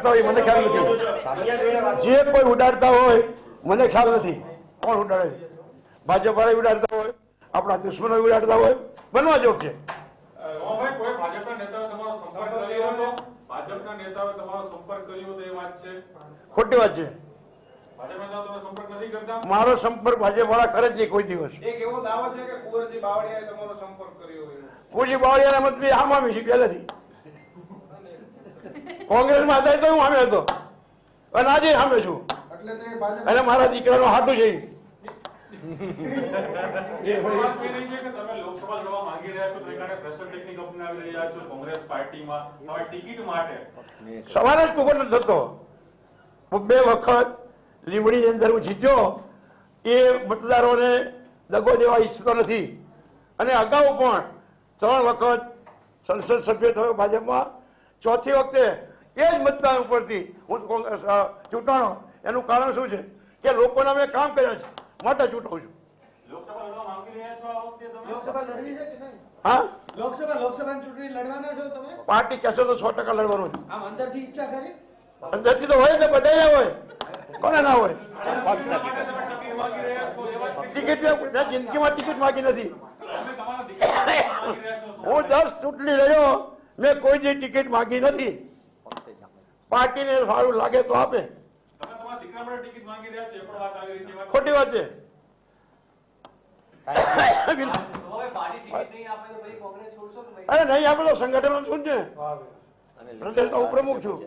ઉડાડતા હોય મને ખ્યાલ નથી. જે કોઈ ઉડાડતા હોય મને ખ્યાલ નથી. કોણ ઉડાડે? ભાજપ વાળા ઉડાડતા હોય આપણા દુશ્મનો ઉડાડતા હોય બનવા જોગ છે રોમાભાઈ, કોઈ ભાજપના નેતાઓએ તમારો સંપર્ક કર્યો હતો? ભાજપના નેતાઓએ તમારો સંપર્ક કર્યો હતો એ વાત છે? ખોટી વાત છે. ભાજપના નેતાઓ તમે સંપર્ક નથી કરતા? મારો સંપર્ક ભાજપ વાળા કરે જ નહીં કોઈ દિવસ. એક એવો દાવો છે કે કુંવરજી બાવળિયા તમારો સંપર્ક કર્યો હોય? કોઈ બાવળિયાના મત આમ આવી છે પહેલેથી. કોંગ્રેસમાં હતા તો હું સામે હતો. અને આજે સામે છું. એટલે તે ભાજપ અને મારા દીકરાનો હાટું છે સવાલ જ પૂગો નથી થતો. હું બે વખત લીંબડીની અંદર હું જીત્યો. એ મતદારોને દગો દેવા ઈચ્છતો નથી. અને અગાઉ પણ ત્રણ વખત સંસદ સભ્ય થયો ભાજપમાં. ચોથી વખતે એ જ મતદાન ઉપરથી. હું કોંગ્રેસ ચૂંટાણો. એનું કારણ શું છે? કે લોકોના મેં કામ કર્યા છે. માટે ચૂંટવું છું. લોકસભા લડવા માંગી રહ્યા છો આ વખતે તમે? લોકસભા લડવી છે કે નહીં? હા? લોકસભા ચૂંટણી લડવાના છો તમે? પાર્ટી કહેશે તો સો ટકા લડવાનું છે. આમ અંદરથી ઈચ્છા કરી? અંદરથી તો હોય ને બધાય હોય. કોને ના હોય? ટિકિટ મેં જિંદગીમાં ટિકિટ માગી નથી. હું દસ ચૂંટણી લડ્યો મેં કોઈ જે ટિકિટ માગી નથી. પાર્ટીને સારું લાગે તો આપે. તમે તમારા દીકરા માટે ટિકિટ માંગી રહ્યા છો એ પણ વાત આવી રહી છે એ વાત ખોટી વાત છે. બિલકુલ. હવે પાર્ટી ટિકિટ નહીં આપે તો પછી કોંગ્રેસ છોડશો કે ભાઈ અરે નહીં આપણે તો સંગઠન શું છે? પ્રદેશનો ઉપપ્રમુખ છું.